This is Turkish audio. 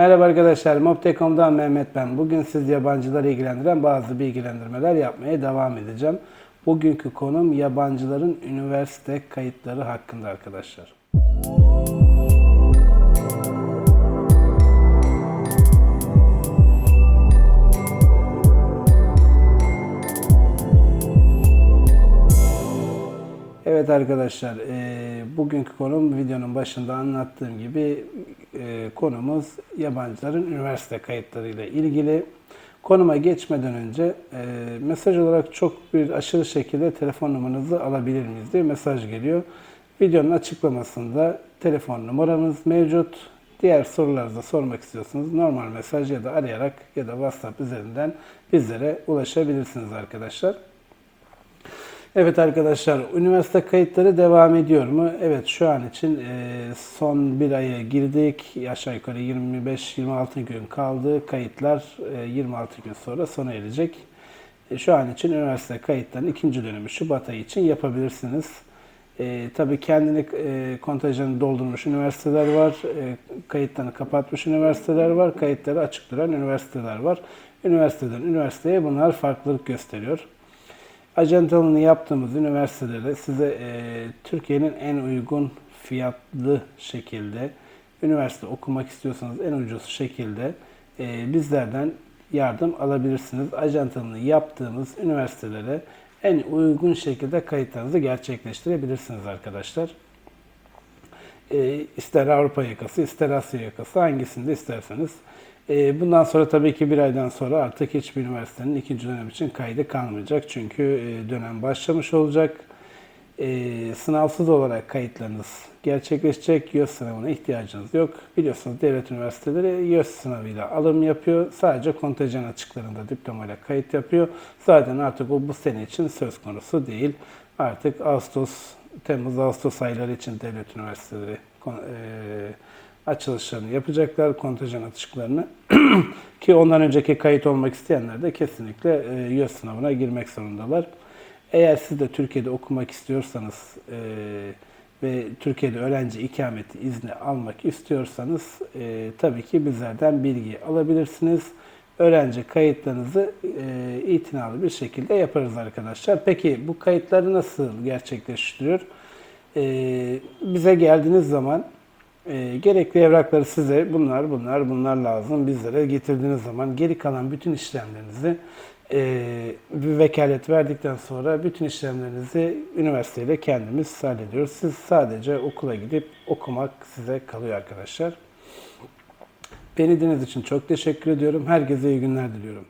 Merhaba arkadaşlar, Mobte.com'dan Mehmet ben. Bugün siz yabancıları ilgilendiren bazı bilgilendirmeler yapmaya devam edeceğim. Bugünkü konum yabancıların üniversite kayıtları hakkında arkadaşlar. Evet arkadaşlar, e, bugünkü konum videonun başında anlattığım gibi e, konumuz yabancıların üniversite kayıtlarıyla ilgili. Konuma geçmeden önce e, mesaj olarak çok bir aşırı şekilde telefon numaranızı alabilir miyiz diye mesaj geliyor. Videonun açıklamasında telefon numaramız mevcut. Diğer sorularınızı sormak istiyorsanız normal mesaj ya da arayarak ya da WhatsApp üzerinden bizlere ulaşabilirsiniz arkadaşlar. Evet arkadaşlar, üniversite kayıtları devam ediyor mu? Evet, şu an için e, son bir aya girdik. Aşağı yukarı 25-26 gün kaldı. Kayıtlar e, 26 gün sonra sona erecek. E, şu an için üniversite kayıtlarının ikinci dönemi Şubat ayı için yapabilirsiniz. E, tabii kendini e, kontenjanı doldurmuş üniversiteler var. E, kayıtlarını kapatmış üniversiteler var. Kayıtları açık duran üniversiteler var. Üniversiteden üniversiteye bunlar farklılık gösteriyor. Ajantalığını yaptığımız üniversitelerde size e, Türkiye'nin en uygun fiyatlı şekilde üniversite okumak istiyorsanız en ucuz şekilde e, bizlerden yardım alabilirsiniz. Ajantalığını yaptığımız üniversitelere en uygun şekilde kayıtlarınızı gerçekleştirebilirsiniz arkadaşlar. E, ister Avrupa yakası, ister Asya yakası hangisinde isterseniz. E, bundan sonra tabii ki bir aydan sonra artık hiçbir üniversitenin ikinci dönem için kaydı kalmayacak. Çünkü e, dönem başlamış olacak. E, sınavsız olarak kayıtlarınız gerçekleşecek. YÖS sınavına ihtiyacınız yok. Biliyorsunuz devlet üniversiteleri YÖS sınavıyla alım yapıyor. Sadece kontenjan açıklarında diplomayla kayıt yapıyor. Zaten artık o bu sene için söz konusu değil. Artık Ağustos, Temmuz-Ağustos ayları için devlet üniversiteleri e, açılışlarını yapacaklar, kontenjan atışlarını. Ki ondan önceki kayıt olmak isteyenler de kesinlikle e, YÖS sınavına girmek zorundalar. Eğer siz de Türkiye'de okumak istiyorsanız e, ve Türkiye'de öğrenci ikameti izni almak istiyorsanız e, tabii ki bizlerden bilgi alabilirsiniz. Öğrenci kayıtlarınızı e, itinalı bir şekilde yaparız arkadaşlar. Peki bu kayıtları nasıl gerçekleştiriyor? Bize geldiğiniz zaman e, gerekli evrakları size bunlar bunlar bunlar lazım bizlere getirdiğiniz zaman geri kalan bütün işlemlerinizi e, bir vekalet verdikten sonra bütün işlemlerinizi üniversiteyle kendimiz hallediyoruz. Siz sadece okula gidip okumak size kalıyor arkadaşlar. Beni dinlediğiniz için çok teşekkür ediyorum. Herkese iyi günler diliyorum.